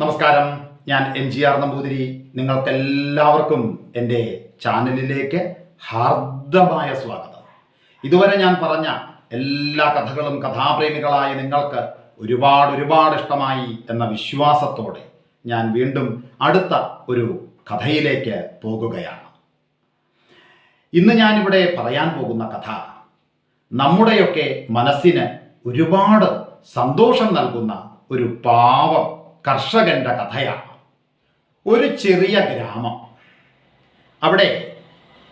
നമസ്കാരം. ഞാൻ M G R Namboothiri. നിങ്ങൾക്കെല്ലാവർക്കും എന്റെ ചാനലിലേക്ക് ഹാർദമായ സ്വാഗതം. ഇതുവരെ ഞാൻ പറഞ്ഞ എല്ലാ കഥകളും കഥാപ്രേമികളായ നിങ്ങൾക്ക് ഒരുപാട് ഒരുപാട് ഇഷ്ടമായി എന്ന വിശ്വാസത്തോടെ ഞാൻ വീണ്ടും അടുത്ത ഒരു കഥയിലേക്ക് പോകുകയാണ്. ഇന്ന് ഞാനിവിടെ പറയാൻ പോകുന്ന കഥ നമ്മുടെയൊക്കെ മനസ്സിന് ഒരുപാട് സന്തോഷം നൽകുന്ന ഒരു പാവം കർഷകന്റെ കഥയാണ് ഒരു ചെറിയ ഗ്രാമം. അവിടെ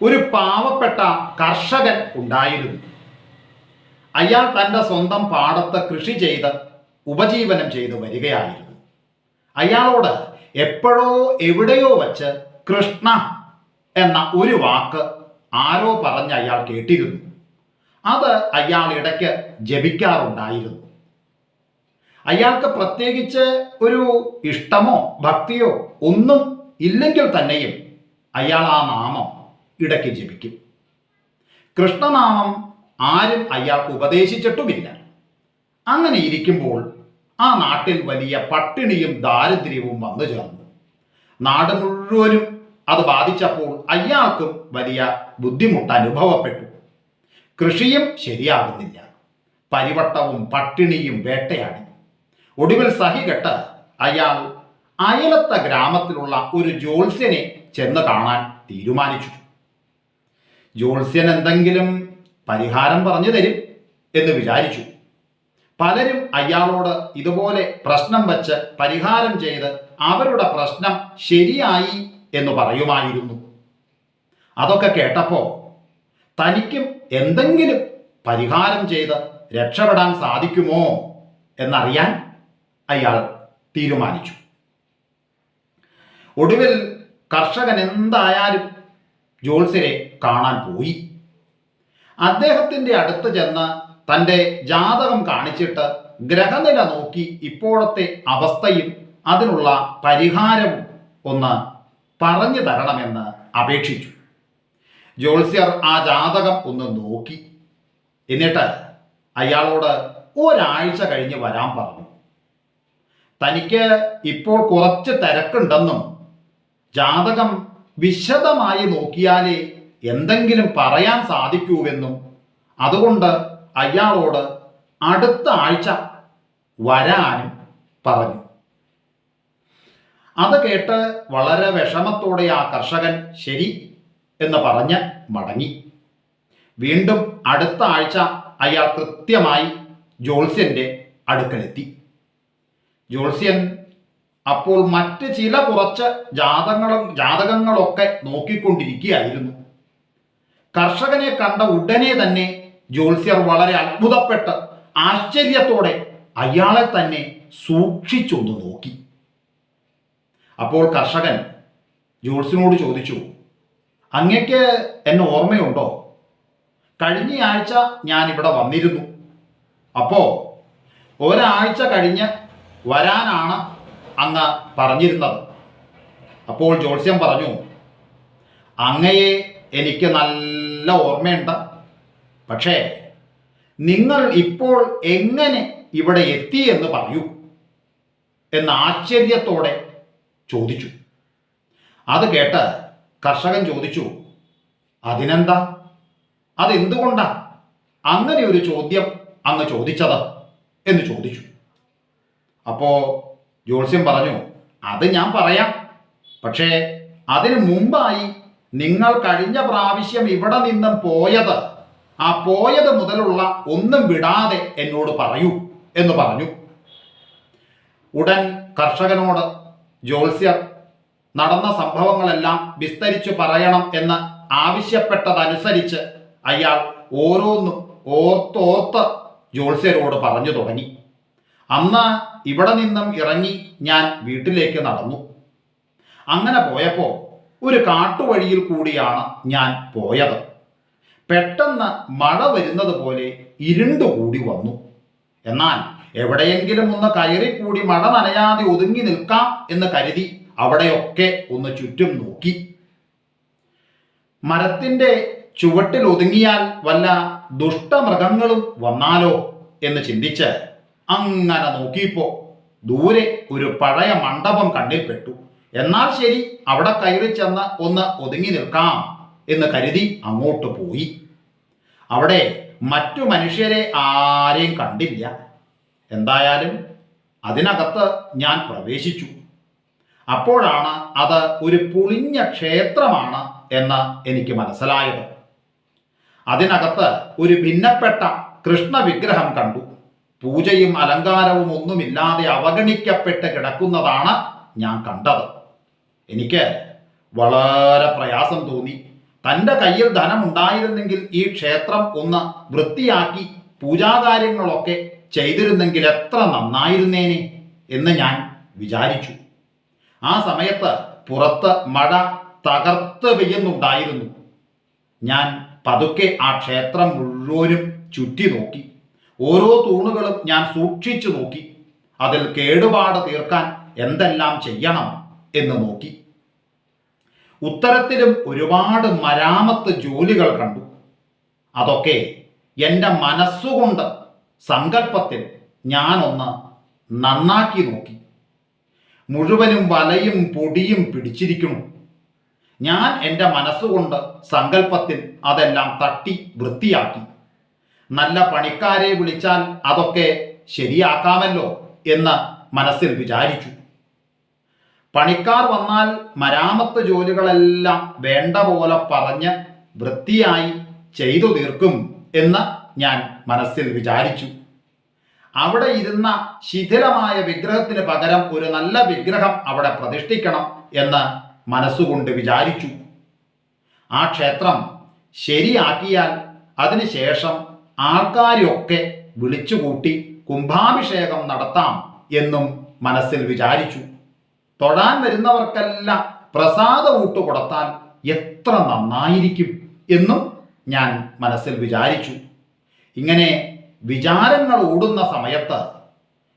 ഒരു പാവപ്പെട്ട കർഷകൻ ഉണ്ടായിരുന്നു. അയാൾ തന്റെ സ്വന്തം പാടത്ത് കൃഷി ചെയ്ത് ഉപജീവനം ചെയ്തു വരികയായിരുന്നു. അയാളോട് എപ്പോഴോ എവിടെയോ വച്ച് കൃഷ്ണ എന്ന ഒരു വാക്ക് ആരോ പറഞ്ഞ് അയാൾ കേട്ടിരുന്നു. അത് അയാൾ ഇടയ്ക്ക് ജപിക്കാറുണ്ടായിരുന്നു. അയാൾക്ക് പ്രത്യേകിച്ച് ഒരു ഇഷ്ടമോ ഭക്തിയോ ഒന്നും ഇല്ലെങ്കിൽ തന്നെയും അയാൾ ആ നാമം ഇടയ്ക്ക് ജപിക്കും. കൃഷ്ണനാമം ആരും അയാൾക്ക് ഉപദേശിച്ചിട്ടുമില്ല. അങ്ങനെ ഇരിക്കുമ്പോൾ ആ നാട്ടിൽ വലിയ പട്ടിണിയും ദാരിദ്ര്യവും വന്നു ചേർന്നു. നാട് മുഴുവനും അത് ബാധിച്ചപ്പോൾ അയാൾക്കും വലിയ ബുദ്ധിമുട്ട് അനുഭവപ്പെട്ടു. കൃഷിയും ശരിയാകുന്നില്ല. പരിവട്ടവും പട്ടിണിയും വേട്ടയാടി. ഒടുവിൽ സഹികെട്ട് അയാൾ അയലത്തെ ഗ്രാമത്തിലുള്ള ഒരു ജ്യോത്സ്യനെ ചെന്ന് കാണാൻ തീരുമാനിച്ചു. ജ്യോത്സ്യൻ എന്തെങ്കിലും പരിഹാരം പറഞ്ഞു തരും എന്ന് വിചാരിച്ചു. പലരും അയാളോട് ഇതുപോലെ പ്രശ്നം വച്ച് പരിഹാരം ചെയ്ത് അവരുടെ പ്രശ്നം ശരിയായി എന്ന് പറയുമായിരുന്നു. അതൊക്കെ കേട്ടപ്പോൾ തനിക്കും എന്തെങ്കിലും പരിഹാരം ചെയ്ത് രക്ഷപ്പെടാൻ സാധിക്കുമോ എന്നറിയാൻ അയാൾ തീരുമാനിച്ചു. ഒടുവിൽ കർഷകൻ എന്തായാലും ജോത്സ്യരെ കാണാൻ പോയി. അദ്ദേഹത്തിന്റെ അടുത്ത് ചെന്ന് തന്റെ ജാതകം കാണിച്ചിട്ട് ഗ്രഹനില നോക്കി ഇപ്പോഴത്തെ അവസ്ഥയും അതിനുള്ള പരിഹാരവും ഒന്ന് പറഞ്ഞു തരണമെന്ന് അപേക്ഷിച്ചു. ജോത്സ്യർ ആ ജാതകം ഒന്ന് നോക്കി. എന്നിട്ട് അയാളോട് ഒരാഴ്ച കഴിഞ്ഞ് വരാൻ പറഞ്ഞു. തനിക്ക് ഇപ്പോൾ കുറച്ച് തിരക്കുണ്ടെന്നും ജാതകം വിശദമായി നോക്കിയാലേ എന്തെങ്കിലും പറയാൻ സാധിക്കൂവെന്നും അതുകൊണ്ട് അയാളോട് അടുത്ത ആഴ്ച വരാനും പറഞ്ഞു. അത് കേട്ട് വളരെ വിഷമത്തോടെ ആ കർഷകൻ ശരി എന്ന് പറഞ്ഞ് മടങ്ങി. വീണ്ടും അടുത്ത ആഴ്ച അയാൾ കൃത്യമായി ജോൾസിന്റെ അടുക്കലെത്തി. ജോത്സ്യൻ അപ്പോൾ മറ്റ് ചില കുറച്ച് ജാതകങ്ങളും ജാതകങ്ങളൊക്കെ നോക്കിക്കൊണ്ടിരിക്കുകയായിരുന്നു. കർഷകനെ കണ്ട ഉടനെ തന്നെ ജോത്സ്യർ വളരെ അത്ഭുതപ്പെട്ട് ആശ്ചര്യത്തോടെ അയാളെ തന്നെ സൂക്ഷിച്ചൊന്ന് നോക്കി. അപ്പോൾ കർഷകൻ ജോത്സ്യനോട് ചോദിച്ചു അങ്ങക്ക് എന്നെ ഓർമ്മയുണ്ടോ? കഴിഞ്ഞയാഴ്ച ഞാൻ ഇവിടെ വന്നിരുന്നു. അപ്പോൾ ഒരാഴ്ച കഴിഞ്ഞ് വരാനാണ് അങ്ങ് പറഞ്ഞിരുന്നത്. അപ്പോൾ ജോത്സ്യം പറഞ്ഞു അങ്ങയെ എനിക്ക് നല്ല ഓർമ്മയുണ്ട്. പക്ഷേ നിങ്ങൾ ഇപ്പോൾ എങ്ങനെ ഇവിടെ എത്തി എന്ന് പറയൂ. എന്ന് ആശ്ചര്യത്തോടെ ചോദിച്ചു. അത് കേട്ട് കർഷകൻ ചോദിച്ചു അതിനെന്താ? അതെന്തുകൊണ്ടാ? അങ്ങനെ ഒരു ചോദ്യം അങ്ങ് ചോദിച്ചത് എന്ന് ചോദിച്ചു. അപ്പോ ജോത്സ്യം പറഞ്ഞു അത് ഞാൻ പറയാം. പക്ഷേ അതിനു മുമ്പായി നിങ്ങൾ കഴിഞ്ഞ പ്രാവശ്യം ഇവിടെ നിന്നും പോയത് ആ പോയത് മുതലുള്ള ഒന്നും വിടാതെ എന്നോട് പറയൂ എന്ന് പറഞ്ഞു. ഉടൻ കർഷകനോട് ജോത്സ്യർ നടന്ന സംഭവങ്ങളെല്ലാം വിസ്തരിച്ചു പറയണം എന്ന് ആവശ്യപ്പെട്ടതനുസരിച്ച് അയാൾ ഓരോന്നും ഓർത്തോർത്ത് ജോത്സ്യരോട് പറഞ്ഞു തുടങ്ങി. അന്ന് ഇവിടെ നിന്നും ഇറങ്ങി ഞാൻ വീട്ടിലേക്ക് നടന്നു. അങ്ങനെ പോയപ്പോൾ ഒരു കാട്ടുവഴിയിൽ കൂടിയാണ് ഞാൻ പോയത്. പെട്ടെന്ന് മഴ വരുന്നത് പോലെ ഇരുണ്ടുകൂടി വന്നു. എന്നാൽ എവിടെയെങ്കിലും ഒന്ന് കയറിക്കൂടി മഴ നനയാതെ ഒതുങ്ങി നിൽക്കാം എന്ന് കരുതി അവിടെയൊക്കെ ഒന്ന് ചുറ്റും നോക്കി. മരത്തിന്റെ ചുവട്ടിൽ ഒതുങ്ങിയാൽ വല്ല ദുഷ്ടമൃഗങ്ങളും വന്നാലോ എന്ന് ചിന്തിച്ച് അങ്ങനെ നോക്കിയപ്പോ ദൂരെ ഒരു പഴയ മണ്ഡപം കണ്ണിൽപ്പെട്ടു എന്നാൽ ശരി അവിടെ കയറി ചെന്ന് ഒന്ന് ഒതുങ്ങി നിൽക്കാം എന്ന് കരുതി അങ്ങോട്ട് പോയി. അവിടെ മറ്റു മനുഷ്യരെ ആരെയും കണ്ടില്ല. എന്തായാലും അതിനകത്ത് ഞാൻ പ്രവേശിച്ചു. അപ്പോഴാണ് അത് ഒരു പുളിഞ്ഞ ക്ഷേത്രമാണ് എന്ന് എനിക്ക് മനസ്സിലായത്. അതിനകത്ത് ഒരു ഭിന്നപ്പെട്ട കൃഷ്ണ വിഗ്രഹം കണ്ടു. പൂജയും അലങ്കാരവും ഒന്നുമില്ലാതെ അവഗണിക്കപ്പെട്ട് കിടക്കുന്നതാണ് ഞാൻ കണ്ടത്. എനിക്ക് വളരെ പ്രയാസം തോന്നി. തന്റെ കയ്യിൽ ധനമുണ്ടായിരുന്നെങ്കിൽ ഈ ക്ഷേത്രം ഒന്ന് വൃത്തിയാക്കി പൂജാകാര്യങ്ങളൊക്കെ ചെയ്തിരുന്നെങ്കിൽ എത്ര നന്നായിരുന്നേനെ എന്ന് ഞാൻ വിചാരിച്ചു. ആ സമയത്ത് പുറത്ത് മഴ തകർത്ത് പെയ്യുന്നുണ്ടായിരുന്നു. ഞാൻ പതുക്കെ ആ ക്ഷേത്രം മുഴുവനും ചുറ്റി നോക്കി. ഓരോ തൂണുകളും ഞാൻ സൂക്ഷിച്ചു നോക്കി. അതിൽ കേടുപാട് തീർക്കാൻ എന്തെല്ലാം ചെയ്യണം എന്ന് നോക്കി. ഉത്തരത്തിലും ഒരുപാട് മരാമത്ത് ജോലികൾ കണ്ടു. അതൊക്കെ എന്റെ മനസ്സുകൊണ്ട് സങ്കല്പത്തിൽ ഞാനൊന്ന് നന്നാക്കി നോക്കി. മുഴുവനും വലയും പൊടിയും പിടിച്ചിരിക്കുന്നു. ഞാൻ എന്റെ മനസ്സുകൊണ്ട് സങ്കല്പത്തിൽ അതെല്ലാം തട്ടി വൃത്തിയാക്കി. നല്ല പണിക്കാരെ വിളിച്ചാൽ അതൊക്കെ ശരിയാക്കാമല്ലോ എന്ന് മനസ്സിൽ വിചാരിച്ചു. പണിക്കാർ വന്നാൽ മരാമത്ത് ജോലികളെല്ലാം വേണ്ട പോലെ പറഞ്ഞ് വൃത്തിയായി ചെയ്തു തീർക്കും എന്ന് ഞാൻ മനസ്സിൽ വിചാരിച്ചു. അവിടെ ഇരുന്ന ശിഥിലമായ വിഗ്രഹത്തിന് പകരം ഒരു നല്ല വിഗ്രഹം അവിടെ പ്രതിഷ്ഠിക്കണം എന്ന് മനസ്സുകൊണ്ട് വിചാരിച്ചു. ആ ക്ഷേത്രം ശരിയാക്കിയാൽ അതിനുശേഷം ആൾക്കാരെയൊക്കെ വിളിച്ചുകൂട്ടി കുംഭാഭിഷേകം നടത്താം എന്നും മനസ്സിൽ വിചാരിച്ചു. തൊഴാൻ വരുന്നവർക്കെല്ലാം പ്രസാദ ഊട്ട് കൊടുത്താൽ എത്ര നന്നായിരിക്കും എന്നും ഞാൻ മനസ്സിൽ വിചാരിച്ചു. ഇങ്ങനെ വിചാരങ്ങൾ ഓടുന്ന സമയത്ത്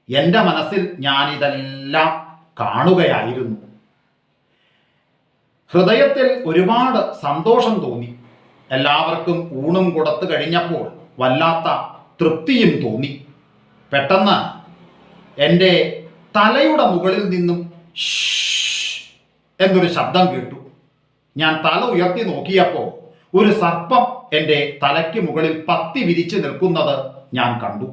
എന്റെ മനസ്സിൽ ഞാനിതെല്ലാം കാണുകയായിരുന്നു. ഹൃദയത്തിൽ ഒരുപാട് സന്തോഷം തോന്നി. എല്ലാവർക്കും ഊണും കൊടുത്തു കഴിഞ്ഞപ്പോൾ വല്ലാത്ത തൃപ്തിയും തോന്നി. പെട്ടെന്ന് എന്റെ തലയുടെ മുകളിൽ നിന്നും എന്നൊരു ശബ്ദം കേട്ടു. ഞാൻ തല ഉയർത്തി നോക്കിയപ്പോൾ ഒരു സർപ്പം എന്റെ തലയ്ക്ക് മുകളിൽ പത്തി വിരിച്ച് നിൽക്കുന്നത് ഞാൻ കണ്ടു.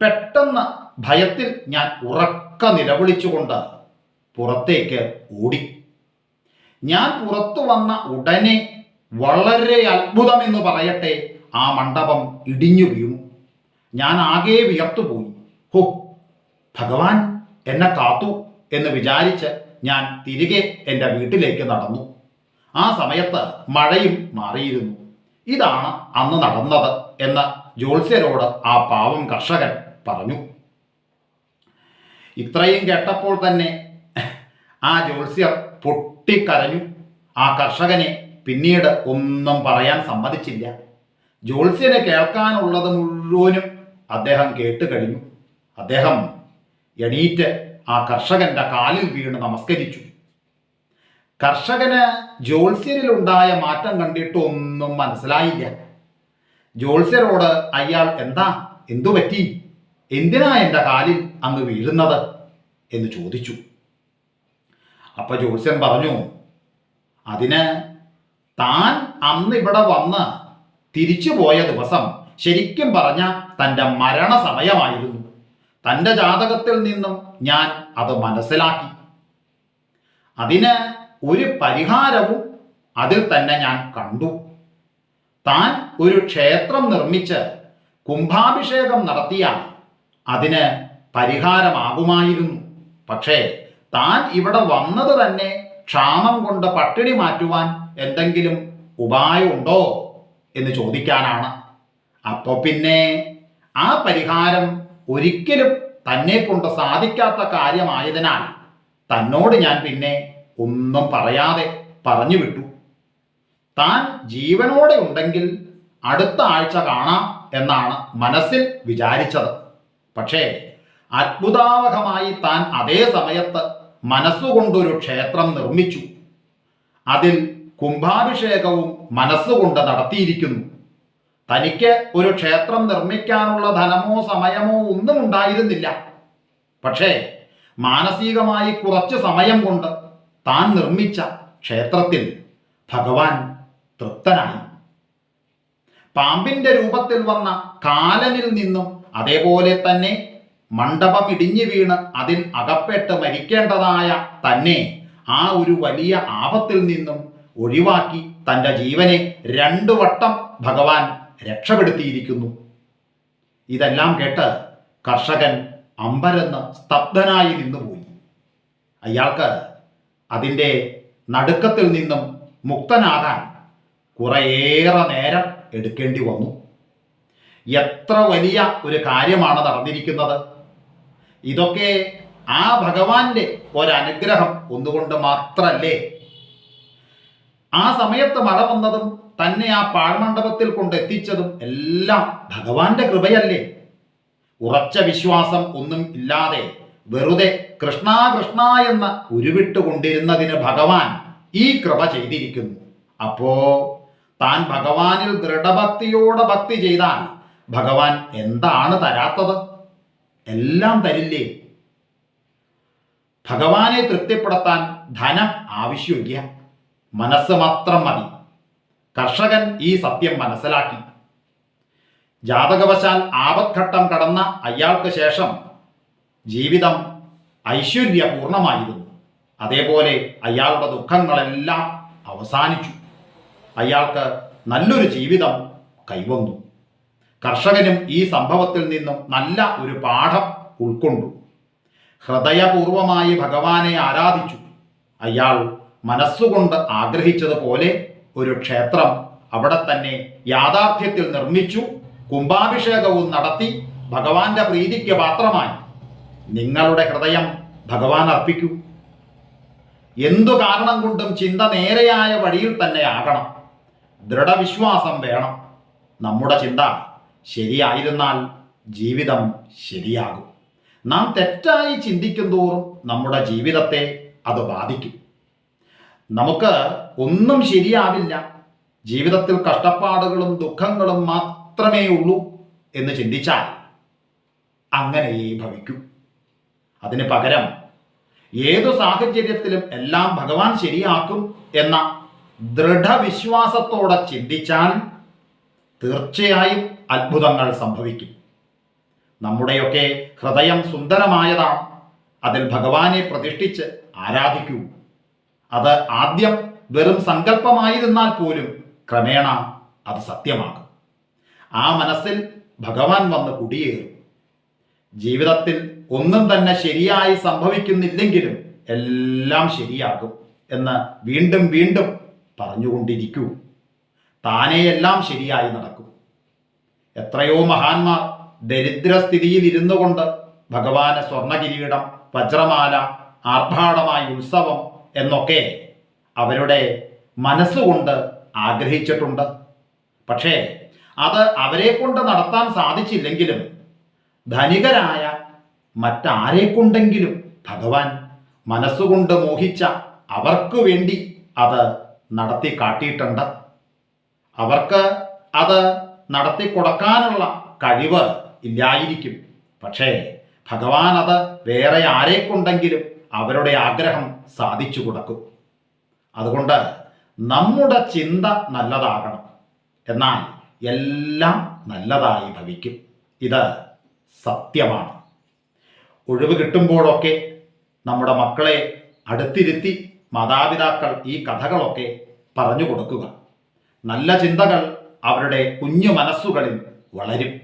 പെട്ടെന്ന് ഭയത്തിൽ ഞാൻ ഉറക്ക നിലവിളിച്ചുകൊണ്ട് പുറത്തേക്ക് ഓടി. ഞാൻ പുറത്തു വന്ന ഉടനെ വളരെ അത്ഭുതമെന്ന് പറയട്ടെ ആ മണ്ഡപം ഇടിഞ്ഞു വീണു ഞാൻ ആകെ വിയർത്തുപോയി ഹോ ഭഗവാൻ എന്നെ കാത്തു എന്ന് വിചാരിച്ച് ഞാൻ തിരികെ എന്റെ വീട്ടിലേക്ക് നടന്നു. ആ സമയത്ത് മഴയും മാറിയിരുന്നു. ഇതാണ് അന്ന് നടന്നത് എന്ന് ജ്യോത്സ്യരോട് ആ പാവം കർഷകൻ പറഞ്ഞു. ഇത്രയും കേട്ടപ്പോൾ തന്നെ ആ ജ്യോത്സ്യർ പൊട്ടിക്കരഞ്ഞു. ആ കർഷകനെ പിന്നീട് ഒന്നും പറയാൻ സമ്മതിച്ചില്ല. ജ്യോത്സ്യനെ കേൾക്കാനുള്ളത് മുഴുവനും അദ്ദേഹം കേട്ട് കഴിഞ്ഞു. അദ്ദേഹം എണീറ്റ് ആ കർഷകന്റെ കാലിൽ വീണ് നമസ്കരിച്ചു. കർഷകന് ജ്യോത്സ്യനിലുണ്ടായ മാറ്റം കണ്ടിട്ടൊന്നും മനസ്സിലായില്ല. ജ്യോത്സ്യരോട് അയാൾ എന്താ? എന്തു പറ്റി? എന്തിനാ എന്റെ കാലിൽ അങ്ങ് വീഴുന്നത്? എന്ന് ചോദിച്ചു. അപ്പൊ ജ്യോത്സ്യൻ പറഞ്ഞു അതിന് താൻ അന്ന് ഇവിടെ വന്ന് തിരിച്ചു പോയ ദിവസം ശരിക്കും പറഞ്ഞ തന്റെ മരണസമയമായിരുന്നു. തന്റെ ജാതകത്തിൽ നിന്നും ഞാൻ അത് മനസ്സിലാക്കി. അതിന് ഒരു പരിഹാരവും അതിൽ തന്നെ ഞാൻ കണ്ടു. താൻ ഒരു ക്ഷേത്രം നിർമ്മിച്ച് കുംഭാഭിഷേകം നടത്തിയാൽ അതിന് പരിഹാരമാകുമായിരുന്നു. പക്ഷേ താൻ ഇവിടെ വന്നത് തന്നെ ക്ഷാമം കൊണ്ട് പട്ടിണി മാറ്റുവാൻ എന്തെങ്കിലും ഉപായമുണ്ടോ എന്ന് ചോദിക്കാനാണ്. അപ്പോൾ പിന്നെ ആ പരിഹാരം ഒരിക്കലും തന്നെ കൊണ്ട് സാധിക്കാത്ത കാര്യമായതിനാൽ തന്നോട് ഞാൻ പിന്നെ ഒന്നും പറയാതെ പറഞ്ഞു വിട്ടു. താൻ ജീവനോടെ ഉണ്ടെങ്കിൽ അടുത്ത ആഴ്ച കാണാം എന്നാണ് മനസ്സിൽ വിചാരിച്ചത്. പക്ഷേ അത്ഭുതാവഹമായി താൻ അതേ സമയത്ത് മനസ്സുകൊണ്ടൊരു ക്ഷേത്രം നിർമ്മിച്ചു. അതിൽ കുംഭാഭിഷേകവും മനസ്സുകൊണ്ട് നടത്തിയിരിക്കുന്നു. തനിക്ക് ഒരു ക്ഷേത്രം നിർമ്മിക്കാനുള്ള ധനമോ സമയമോ ഒന്നും ഉണ്ടായിരുന്നില്ല. പക്ഷേ മാനസികമായി കുറച്ച് സമയം കൊണ്ട് താൻ നിർമ്മിച്ച ക്ഷേത്രത്തിൽ ഭഗവാൻ തൃപ്തനായി. പാമ്പിന്റെ രൂപത്തിൽ വന്ന കാലനിൽ നിന്നും അതേപോലെ തന്നെ മണ്ഡപം ഇടിഞ്ഞു വീണ് അതിൽ അകപ്പെട്ട് മരിക്കേണ്ടതായ തന്നെ ആ ഒരു വലിയ ആപത്തിൽ നിന്നും ഒഴിവാക്കി തന്റെ ജീവനെ രണ്ടു വട്ടം ഭഗവാൻ രക്ഷപ്പെടുത്തിയിരിക്കുന്നു. ഇതെല്ലാം കേട്ട് കർഷകൻ അമ്പരന്ന് സ്തബ്ധനായി നിന്നുപോയി. അയാൾക്ക് അതിന്റെ നടുക്കത്തിൽ നിന്നും മുക്തനാകാൻ കുറേയേറെ നേരം എടുക്കേണ്ടി വന്നു. എത്ര വലിയ ഒരു കാര്യമാണ് നടന്നിരിക്കുന്നത്. ഇതൊക്കെ ആ ഭഗവാന്റെ ഒരനുഗ്രഹം ഒന്നുകൊണ്ട് മാത്രല്ലേ ആ സമയത്ത് മഴ വന്നതും തന്നെ ആ പാഴ്മണ്ഡപത്തിൽ കൊണ്ടെത്തിച്ചതും എല്ലാം ഭഗവാന്റെ കൃപയല്ലേ? ഉറച്ച വിശ്വാസം ഒന്നും ഇല്ലാതെ വെറുതെ കൃഷ്ണ കൃഷ്ണ എന്ന് ഉരുവിട്ടുകൊണ്ടിരുന്നതിന് ഭഗവാൻ ഈ കൃപ ചെയ്തിരിക്കുന്നു. അപ്പോ താൻ ഭഗവാനിൽ ദൃഢഭക്തിയോടെ ഭക്തി ചെയ്താൽ ഭഗവാൻ എന്താണ് തരാത്തത്? എല്ലാം തരില്ലേ? ഭഗവാനെ തൃപ്തിപ്പെടുത്താൻ ധനം ആവശ്യമില്ല. മനസ്സ് മാത്രം മതി. കർഷകൻ ഈ സത്യം മനസ്സിലാക്കി. ജാതകവശാൽ ആപത്ഘട്ടം കടന്ന അയാൾക്ക് ശേഷം ജീവിതം ഐശ്വര്യപൂർണമായിരുന്നു. അതേപോലെ അയാളുടെ ദുഃഖങ്ങളെല്ലാം അവസാനിച്ചു. അയാൾക്ക് നല്ലൊരു ജീവിതം കൈവന്നു. കർഷകനും ഈ സംഭവത്തിൽ നിന്നും നല്ല ഒരു പാഠം ഉൾക്കൊണ്ടു. ഹൃദയപൂർവമായി ഭഗവാനെ ആരാധിച്ചു. അയാൾ മനസ്സുകൊണ്ട് ആഗ്രഹിച്ചതുപോലെ ഒരു ക്ഷേത്രം അവിടെ തന്നെ യാഥാർത്ഥ്യത്തിൽ നിർമ്മിച്ചു കുംഭാഭിഷേകവും നടത്തി ഭഗവാന്റെ പ്രീതിക്ക് പാത്രമായി. നിങ്ങളുടെ ഹൃദയം ഭഗവാൻ അർപ്പിക്കൂ. എന്തു കാരണം കൊണ്ടും ചിന്ത നേരെയായ വഴിയിൽ തന്നെ ആകണം. ദൃഢവിശ്വാസം വേണം. നമ്മുടെ ചിന്ത ശരിയായിരുന്നാൽ ജീവിതം ശരിയാകും. നാം തെറ്റായി ചിന്തിക്കും തോറും നമ്മുടെ ജീവിതത്തെ അത് ബാധിക്കും. നമുക്ക് ഒന്നും ശരിയാവില്ല. ജീവിതത്തിൽ കഷ്ടപ്പാടുകളും ദുഃഖങ്ങളും മാത്രമേ ഉള്ളൂ എന്ന് ചിന്തിച്ചാൽ അങ്ങനെയേ ഭവിക്കൂ. അതിന് പകരം ഏതു സാഹചര്യത്തിലും എല്ലാം ഭഗവാൻ ശരിയാക്കും എന്ന ദൃഢവിശ്വാസത്തോടെ ചിന്തിച്ചാൽ തീർച്ചയായും അത്ഭുതങ്ങൾ സംഭവിക്കും. നമ്മുടെയൊക്കെ ഹൃദയം സുന്ദരമായതാണ് അതിൽ ഭഗവാനെ പ്രതിഷ്ഠിച്ച് ആരാധിക്കൂ. അത് ആദ്യം വെറും സങ്കല്പമായിരുന്നാൽ പോലും ക്രമേണ അത് സത്യമാകും. ആ മനസ്സിൽ ഭഗവാൻ വന്ന് കുടിയേറും. ജീവിതത്തിൽ ഒന്നും തന്നെ ശരിയായി സംഭവിക്കുന്നില്ലെങ്കിലും എല്ലാം ശരിയാകും എന്ന് വീണ്ടും വീണ്ടും പറഞ്ഞുകൊണ്ടിരിക്കൂ. താനേ എല്ലാം ശരിയായി നടക്കും. എത്രയോ മഹാന്മാർ ദരിദ്രസ്ഥിതിയിൽ ഇരുന്നു കൊണ്ട് ഭഗവാന് സ്വർണകിരീടം വജ്രമാല ആർഭാടമായി ഉത്സവം എന്നൊക്കെ അവരുടെ മനസ്സുകൊണ്ട് ആഗ്രഹിച്ചിട്ടുണ്ട്. പക്ഷേ അത് അവരെ കൊണ്ട് നടത്താൻ സാധിച്ചില്ലെങ്കിലും ധനികരായ മറ്റാരെ കൊണ്ടെങ്കിലും ഭഗവാൻ മനസ്സുകൊണ്ട് മോഹിച്ച അവർക്ക് വേണ്ടി അത് നടത്തി കാട്ടിയിട്ടുണ്ട്. അവർക്ക് അത് നടത്തി കൊടുക്കാനുള്ള കഴിവ് ഇല്ലായിരിക്കും. പക്ഷേ ഭഗവാൻ അത് വേറെ ആരെ കൊണ്ടെങ്കിലും അവരുടെ ആഗ്രഹം സാധിച്ചു കൊടുക്കും. അതുകൊണ്ട് നമ്മുടെ ചിന്ത നല്ലതാകണം. എന്നാൽ എല്ലാം നല്ലതായി ഭവിക്കും. ഇത് സത്യമാണ്. ഒഴിവ് കിട്ടുമ്പോഴൊക്കെ നമ്മുടെ മക്കളെ അടുത്തിരുത്തി മാതാപിതാക്കൾ ഈ കഥകളൊക്കെ പറഞ്ഞു കൊടുക്കുക. നല്ല ചിന്തകൾ അവരുടെ കുഞ്ഞു മനസ്സുകളിൽ വളരും.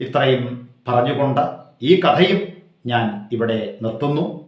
ഇത്രയും പറഞ്ഞുകൊണ്ട് ഈ കഥയും ഞാൻ ഇവിടെ നിർത്തുന്നു.